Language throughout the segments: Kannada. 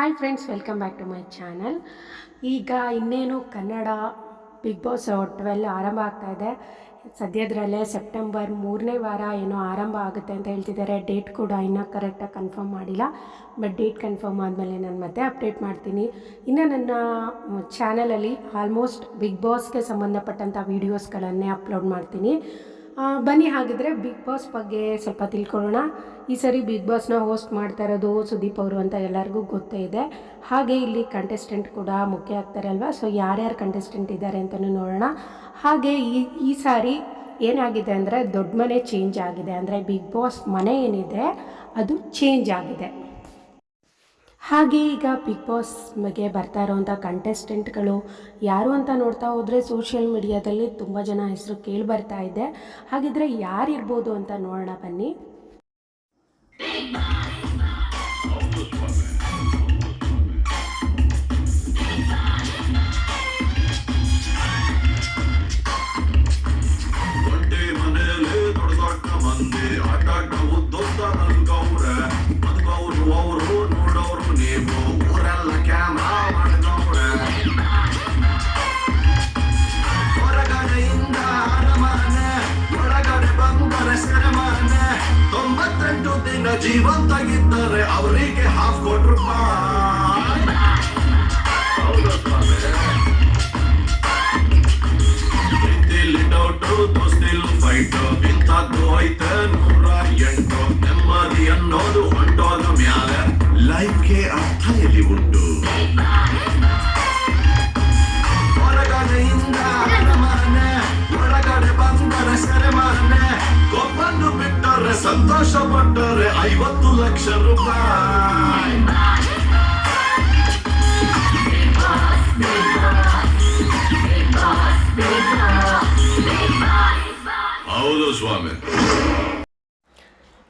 Hi friends welcome back to my channel ಈಗ ಇನ್ನೇನು ಕನ್ನಡ ಬಿಗ್ ಬಾಸ್ ಟ್ವೆಲ್ ಆರಂಭ ಇದೆ. ಸದ್ಯದರಲ್ಲೇ ಸೆಪ್ಟೆಂಬರ್ ಮೂರನೇ ವಾರ ಏನೋ ಆರಂಭ ಆಗುತ್ತೆ ಅಂತ ಹೇಳ್ತಿದ್ದಾರೆ. ಡೇಟ್ ಕೂಡ ಇನ್ನೂ ಕರೆಕ್ಟಾಗಿ ಕನ್ಫರ್ಮ್ ಮಾಡಿಲ್ಲ. ಬಟ್ ಡೇಟ್ ಕನ್ಫರ್ಮ್ ಆದಮೇಲೆ ನಾನು ಮತ್ತೆ ಅಪ್ಡೇಟ್ ಮಾಡ್ತೀನಿ. ಇನ್ನು ನನ್ನ ಚಾನಲಲ್ಲಿ ಆಲ್ಮೋಸ್ಟ್ ಬಿಗ್ ಬಾಸ್ಗೆ ಸಂಬಂಧಪಟ್ಟಂಥ ವೀಡಿಯೋಸ್ಗಳನ್ನೇ ಅಪ್ಲೋಡ್ ಮಾಡ್ತೀನಿ. ಬನ್ನಿ ಹಾಗಿದ್ರೆ ಬಿಗ್ ಬಾಸ್ ಬಗ್ಗೆ ಸ್ವಲ್ಪ ತಿಳ್ಕೊಳ್ಳೋಣ. ಈ ಸರಿ ಬಿಗ್ ಬಾಸ್ನ ಹೋಸ್ಟ್ ಮಾಡ್ತಾ ಇರೋದು ಸುದೀಪ್ ಅವರು ಅಂತ ಎಲ್ಲರಿಗೂ ಗೊತ್ತೇ ಇದೆ. ಹಾಗೆ ಇಲ್ಲಿ ಕಂಟೆಸ್ಟೆಂಟ್ ಕೂಡ ಮುಖ್ಯ ಆಗ್ತಾರೆ ಅಲ್ವಾ? ಸೊ ಯಾರ್ಯಾರು ಕಂಟೆಸ್ಟೆಂಟ್ ಇದ್ದಾರೆ ಅಂತಲೂ ನೋಡೋಣ. ಹಾಗೆ ಈ ಈ ಸಾರಿ ಏನಾಗಿದೆ ಅಂದರೆ ದೊಡ್ಡ ಮನೆ ಚೇಂಜ್ ಆಗಿದೆ. ಅಂದರೆ ಬಿಗ್ ಬಾಸ್ ಮನೆ ಏನಿದೆ, ಅದು ಚೇಂಜ್ ಆಗಿದೆ. ಹಾಗೆ ಈಗ ಬಿಗ್ ಬಾಸ್ ಬಗ್ಗೆ ಬರ್ತಾ ಇರೋವಂಥ ಕಂಟೆಸ್ಟೆಂಟ್ಗಳು ಯಾರು ಅಂತ ನೋಡ್ತಾ ಹೋದರೆ ಸೋಷಿಯಲ್ ಮೀಡಿಯಾದಲ್ಲಿ ತುಂಬ ಜನ ಹೆಸರು ಕೇಳಿ ಬರ್ತಾ ಇದೆ. ಹಾಗಿದ್ರೆ ಯಾರಿರ್ಬೋದು ಅಂತ ನೋಡೋಣ ಬನ್ನಿ. ತೊಂಬತ್ತೆಂಟು ದಿನ ಜೀವಂತಾಗಿದ್ದಾರೆ ಅವರಿಗೆ ಹಾಫ್ ಕೋಟಿ ಸಂತೋಷ ಪಟ್ಟರೆ ಐವತ್ತು ಲಕ್ಷ ರೂಪಾಯಿ. ಹೌದು ಸ್ವಾಮಿ.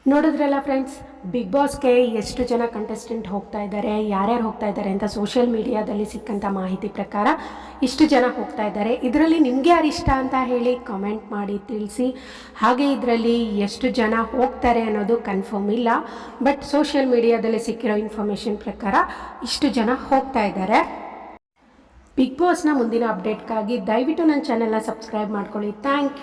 ನೋಡಿದ್ರಲ್ಲ ಫ್ರೆಂಡ್ಸ್ ಬಿಗ್ ಬಾಸ್ಗೆ ಎಷ್ಟು ಜನ ಕಂಟೆಸ್ಟೆಂಟ್ ಹೋಗ್ತಾ ಇದ್ದಾರೆ ಯಾರ್ಯಾರು ಹೋಗ್ತಾ ಇದ್ದಾರೆ ಅಂತ ಸೋಷಿಯಲ್ ಮೀಡಿಯಾದಲ್ಲಿ ಸಿಕ್ಕಂಥ ಮಾಹಿತಿ ಪ್ರಕಾರ ಇಷ್ಟು ಜನ ಹೋಗ್ತಾ ಇದ್ದಾರೆ. ಇದರಲ್ಲಿ ನಿಮಗೆ ಯಾರು ಇಷ್ಟ ಅಂತ ಹೇಳಿ ಕಾಮೆಂಟ್ ಮಾಡಿ ತಿಳಿಸಿ. ಹಾಗೆ ಇದರಲ್ಲಿ ಎಷ್ಟು ಜನ ಹೋಗ್ತಾರೆ ಅನ್ನೋದು ಕನ್ಫರ್ಮ್ ಇಲ್ಲ. ಬಟ್ ಸೋಷಿಯಲ್ ಮೀಡಿಯಾದಲ್ಲಿ ಸಿಕ್ಕಿರೋ ಇನ್ಫಾರ್ಮೇಷನ್ ಪ್ರಕಾರ ಇಷ್ಟು ಜನ ಹೋಗ್ತಾ ಇದ್ದಾರೆ. ಬಿಗ್ ಬಾಸ್ನ ಮುಂದಿನ ಅಪ್ಡೇಟ್ಗಾಗಿ ದಯವಿಟ್ಟು ನನ್ನ ಚಾನೆಲ್ನ ಸಬ್ಸ್ಕ್ರೈಬ್ ಮಾಡ್ಕೊಳ್ಳಿ. Thank you